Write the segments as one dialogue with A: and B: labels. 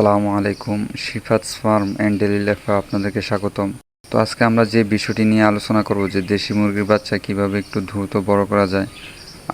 A: আসসালামু আলাইকুম শিফাতস farm and daily লাইফে আপনাদেরকে স্বাগতম। তো আজকে আমরা যে বিষয়টি নিয়ে আলোচনা করব যে দেশি মুরগির বাচ্চা কীভাবে একটু দ্রুত বড় করা যায়।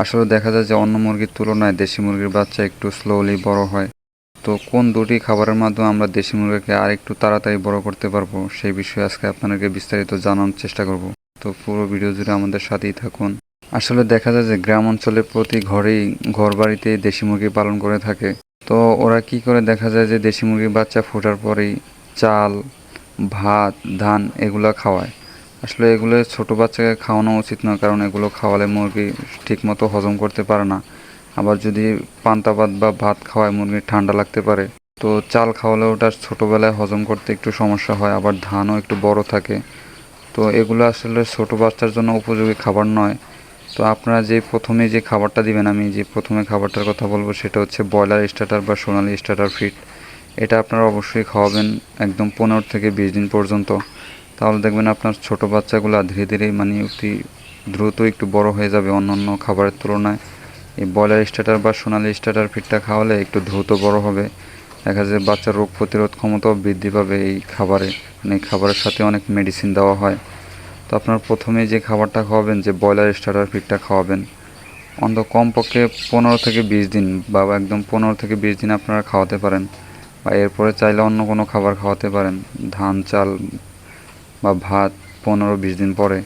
A: আসলে দেখা যায় যে অন্য মুরগির তুলনায় দেশি মুরগির বাচ্চা একটু স্লোলি বড় হয়। তো কোন দুটি খাবারের মাধ্যমে আমরা দেশি মুরগিকে আর একটু তাড়াতাড়ি বড় করতে পারব, সেই বিষয়ে আজকে আপনাদেরকে বিস্তারিত জানানোর চেষ্টা করব। তো পুরো ভিডিও জুড়ে আমাদের সাথেই থাকুন। আসলে দেখা যায় যে গ্রাম অঞ্চলে প্রতি ঘরেই ঘর বাড়িতে দেশি মুরগি পালন করে থাকে। তো ওরা কি করে দেখা যায় যে দেশি মুরগির বাচ্চা ফোটার পরেই চাল, ভাত, ধান এগুলো খাওয়ায়। আসলে এগুলো ছোট বাচ্চাকে খাওয়ানো উচিত নয়, কারণ এগুলো খাওয়ালে মুরগি ঠিকমতো হজম করতে পারে না। আবার যদি পান্তা ভাত বা ভাত খাওয়ায় মুরগির ঠান্ডা লাগতে পারে। তো চাল খাওয়ালে ওটা ছোটোবেলায় হজম করতে একটু সমস্যা হয়, আবার ধানও একটু বড় থাকে। তো এগুলো আসলে ছোট বাচ্চার জন্য উপযোগী খাবার নয়। তো আপনারা যে প্রথমে যে খাবারটা দিবেন, আমি যে প্রথমে খাবারটার কথা বলব সেটা হচ্ছে ব্রয়লার স্টার্টার বা সোনালি স্টার্টার ফিট এটা আপনারা অবশ্যই খাওয়াবেন একদম পনেরো থেকে বিশ দিন পর্যন্ত। তাহলে দেখবেন আপনার ছোট বাচ্চাগুলো ধীরে ধীরে মানে অতি দ্রুত একটু বড় হয়ে যাবে অন্য অন্য খাবারের তুলনায়। এই ব্রয়লার স্টার্টার বা সোনালি স্টার্টার ফিটটা খাওয়ালে একটু দ্রুত বড় হবে। দেখা যায় বাচ্চার রোগ প্রতিরোধ ক্ষমতাও বৃদ্ধি পাবে এই খাবারে। মানে খাবারের সাথে অনেক মেডিসিন দেওয়া হয়। তো আপনার প্রথমে যে খাবারটা খাওয়াবেন, যে ব্রয়লার স্টার্টার ফিটটা খাওয়াবেন অন্ত কমপক্ষে পনেরো থেকে বিশ দিন বা একদম পনেরো থেকে বিশ দিন আপনারা খাওয়াতে পারেন বা এরপরে চাইলে অন্য কোনো খাবার খাওয়াতে পারেন, ধান, চাল বা ভাত পনেরো বিশ দিন পরে।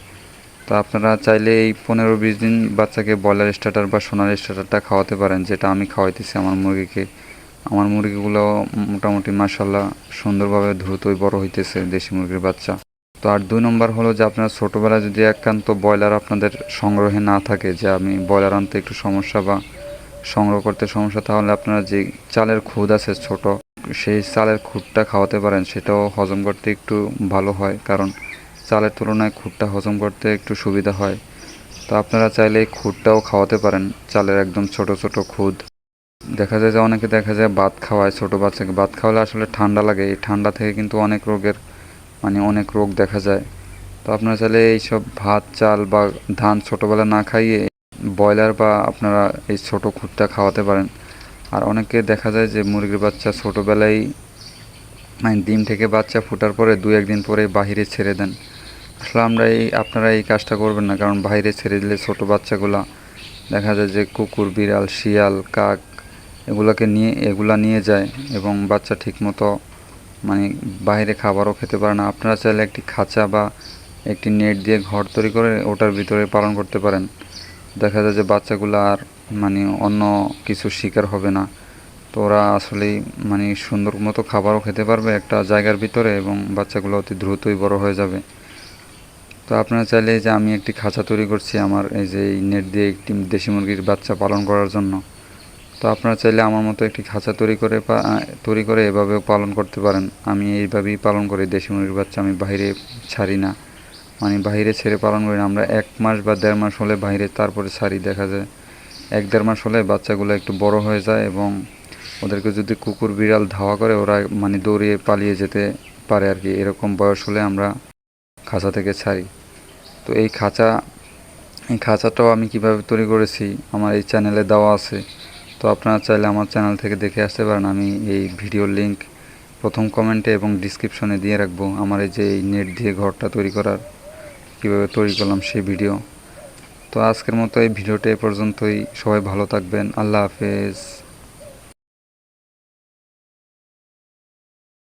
A: তো আপনারা চাইলে এই পনেরো বিশ দিন বাচ্চাকে ব্রয়লার স্টার্টার বা সোনার স্টার্টারটা খাওয়াতে পারেন, যেটা আমি খাওয়াইতেছি আমার মুরগিকে। আমার মুরগিগুলো মোটামুটি মাসাল্লাহ সুন্দরভাবে দ্রুতই বড় হইতেছে দেশি মুরগির বাচ্চা। তো আর দুই নম্বর হলো যে আপনার ছোটোবেলায় যদি একান্ত ব্রয়লার আপনাদের সংগ্রহে না থাকে, যে আমি ব্রয়লার আনতে একটু সমস্যা বা সংগ্রহ করতে সমস্যা, তাহলে আপনারা যে চালের খুদ আছে ছোট, সেই চালের খুদটা খাওয়াতে পারেন। সেটাও হজম করতে একটু ভালো হয়, কারণ চালের তুলনায় খুদটা হজম করতে একটু সুবিধা হয়। তো আপনারা চাইলে এই খুদটাও খাওয়াতে পারেন, চালের একদম ছোট ছোট খুদ। দেখা যায় যে অনেকে দেখা যায় ভাত খাওয়ায়, ছোটো বাচ্চাকে ভাত খাওয়ালে আসলে ঠান্ডা লাগে। এই ঠান্ডা থেকে কিন্তু অনেক রোগের মানে অনেক রোগ দেখা যায়। তো আপনারা চাইলে এইসব ভাত, চাল বা ধান ছোটোবেলা না খাইয়ে ব্রয়লার বা আপনারা এই ছোটো খুঁটটা খাওয়াতে পারেন। আর অনেকে দেখা যায় যে মুরগির বাচ্চা ছোটোবেলায় মানে ডিম থেকে বাচ্চা ফোটার পরে দু একদিন পরে বাহিরে ছেড়ে দেন। আসলে আমরা এই, আপনারা এই কাজটা করবেন না, কারণ বাইরে ছেড়ে দিলে ছোটো বাচ্চাগুলা দেখা যায় যে কুকুর, বিড়াল, শিয়াল, কাক এগুলোকে নিয়ে, এগুলা নিয়ে যায় এবং বাচ্চা ঠিকমতো মানে বাইরে খাবারও খেতে পারে না। আপনারা চাইলে একটি খাঁচা বা একটি নেট দিয়ে ঘর তৈরি করে ওটার ভিতরে পালন করতে পারেন। দেখা যায় যে বাচ্চাগুলো আর মানে অন্য কিছু শিকার হবে না। তো ওরা আসলেই মানে সুন্দর মতো খাবারও খেতে পারবে একটা জায়গার ভিতরে এবং বাচ্চাগুলো অতি দ্রুতই বড় হয়ে যাবে। তো আপনারা চাইলে যে আমি একটি খাঁচা তৈরি করছি আমার এই যে নেট দিয়ে একটি দেশি মুরগির বাচ্চা পালন করার জন্য। তো আপনারা চাইলে আমার মতো একটি খাঁচা তৈরি করে তৈরি করে এভাবেও পালন করতে পারেন। আমি এইভাবেই পালন করি। দেশি মুরগির বাচ্চা আমি বাইরে ছাড়ি না। মানে বাইরে ছেড়ে পালন করি না। আমরা এক মাস বা দেড় মাস হলে বাইরে তারপরে ছাড়ি, দেখা যায়। এক দেড় মাস হলে বাচ্চাগুলো একটু বড় হয়ে যায় এবং ওদেরকে যদি কুকুর, বিড়াল ধাওয়া করে, ওরা মানে দৌড়িয়ে পালিয়ে যেতে পারে আর কি। এরকম বয়স হলে আমরা খাঁচা থেকে ছাড়ি। তো এই খাঁচা, এই খাঁচাটাও আমি কীভাবে তৈরি করেছি, আমার এই চ্যানেলে দেওয়া আছে। তো আপনারা চাইলে আমার চ্যানেল থেকে দেখে আসতে পারেন। আমি এই ভিডিওর লিঙ্ক প্রথম কমেন্টে এবং ডিসক্রিপশনে দিয়ে রাখব। আমার এই যে এই নেট দিয়ে ঘরটা তৈরি করার, কীভাবে তৈরি করলাম সেই ভিডিও। তো আজকের মতো এই ভিডিওটা এ পর্যন্তই। সবাই ভালো থাকবেন। আল্লাহ হাফেজ।